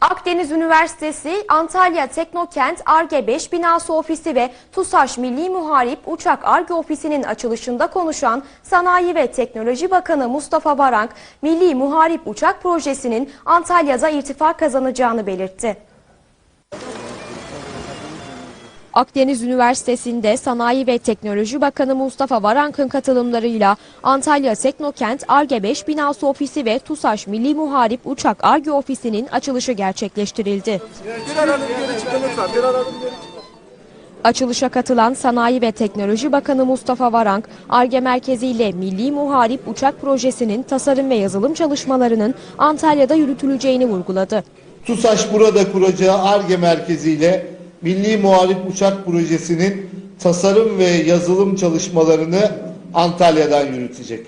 Akdeniz Üniversitesi, Antalya Teknokent Arge 5 binası ofisi ve TUSAŞ Milli Muharip Uçak Arge ofisinin açılışında konuşan Sanayi ve Teknoloji Bakanı Mustafa Varank, Milli Muharip Uçak projesinin Antalya'da irtifa kazanacağını belirtti. Akdeniz Üniversitesi'nde Sanayi ve Teknoloji Bakanı Mustafa Varank'ın katılımlarıyla Antalya Teknokent Arge 5 binası ofisi ve TUSAŞ Milli Muharip Uçak Arge ofisinin açılışı gerçekleştirildi. Açılışa katılan Sanayi ve Teknoloji Bakanı Mustafa Varank, ARGE Merkezi ile Milli Muharip Uçak Projesi'nin tasarım ve yazılım çalışmalarının Antalya'da yürütüleceğini vurguladı. TUSAŞ burada kuracağı ARGE merkeziyle Milli Muharip Uçak Projesi'nin tasarım ve yazılım çalışmalarını Antalya'dan yürütecek.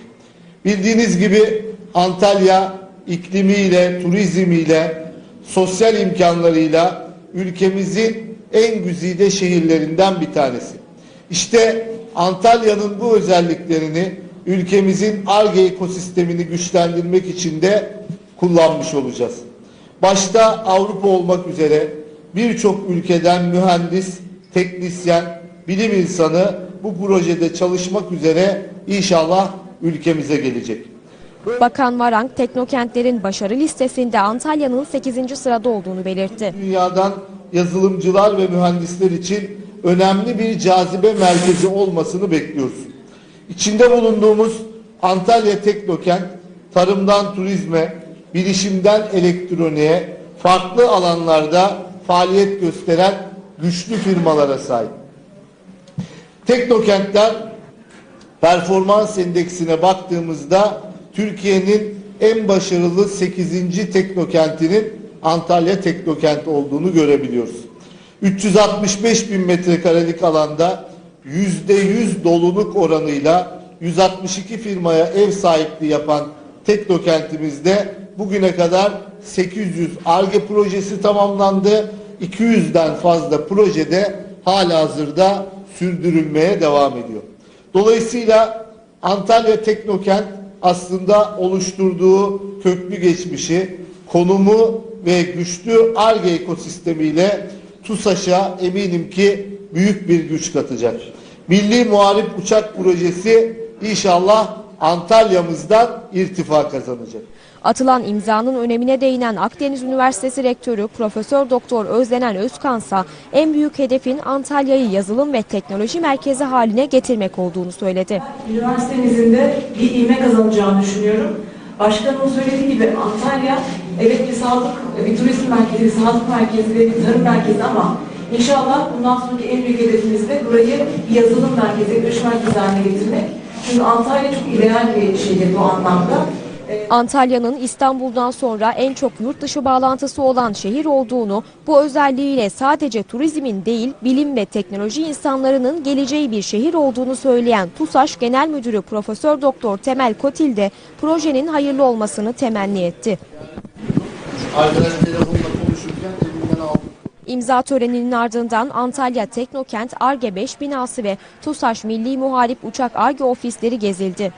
Bildiğiniz gibi Antalya iklimiyle, turizmiyle, sosyal imkanlarıyla ülkemizin en güzide şehirlerinden bir tanesi. İşte Antalya'nın bu özelliklerini ülkemizin ARGE ekosistemini güçlendirmek için de kullanmış olacağız. Başta Avrupa olmak üzere birçok ülkeden mühendis, teknisyen, bilim insanı bu projede çalışmak üzere inşallah ülkemize gelecek. Bakan Varank, teknokentlerin başarı listesinde Antalya'nın 8. sırada olduğunu belirtti. Dünyadan yazılımcılar ve mühendisler için önemli bir cazibe merkezi olmasını bekliyoruz. İçinde bulunduğumuz Antalya Teknokent, tarımdan turizme, bilişimden elektroniğe, farklı alanlarda faaliyet gösteren güçlü firmalara sahip. Teknokentler performans endeksine baktığımızda Türkiye'nin en başarılı 8. teknokentinin Antalya Teknokent olduğunu görebiliyoruz. 365 bin metrekarelik alanda %100 doluluk oranıyla 162 firmaya ev sahipliği yapan Teknokentimizde bugüne kadar 800 ARGE projesi tamamlandı. 200'den fazla projede halihazırda sürdürülmeye devam ediyor. Dolayısıyla Antalya Teknokent aslında oluşturduğu köklü geçmişi, konumu ve güçlü ARGE ekosistemiyle TUSAŞ'a eminim ki büyük bir güç katacak. Milli Muharip Uçak Projesi inşallah Antalya'mızdan irtifa kazanacak. Atılan imzanın önemine değinen Akdeniz Üniversitesi Rektörü Profesör Doktor Özlenen Özkansa en büyük hedefin Antalya'yı yazılım ve teknoloji merkezi haline getirmek olduğunu söyledi. Üniversitemizin de bir ivme kazanacağını düşünüyorum. Başkanımın söylediği gibi Antalya evet bir sağlık, bir turizm merkezi, bir sağlık merkezi ve bir tarım merkezi ama inşallah bundan sonraki en büyük hedefimiz de burayı bir yazılım merkezi, bir iş merkezi haline getirmek. Çünkü Antalya çok ideal bir şehir bu anlamda. Ee, Antalya'nın İstanbul'dan sonra en çok yurt dışı bağlantısı olan şehir olduğunu, bu özelliğiyle sadece turizmin değil, bilim ve teknoloji insanlarının geleceği bir şehir olduğunu söyleyen TUSAŞ Genel Müdürü Profesör Doktor Temel Kotil de projenin hayırlı olmasını temenni etti. Arkadaş İmza töreninin ardından Antalya Teknokent Arge 5 binası ve TUSAŞ Milli Muharip Uçak Arge ofisleri gezildi.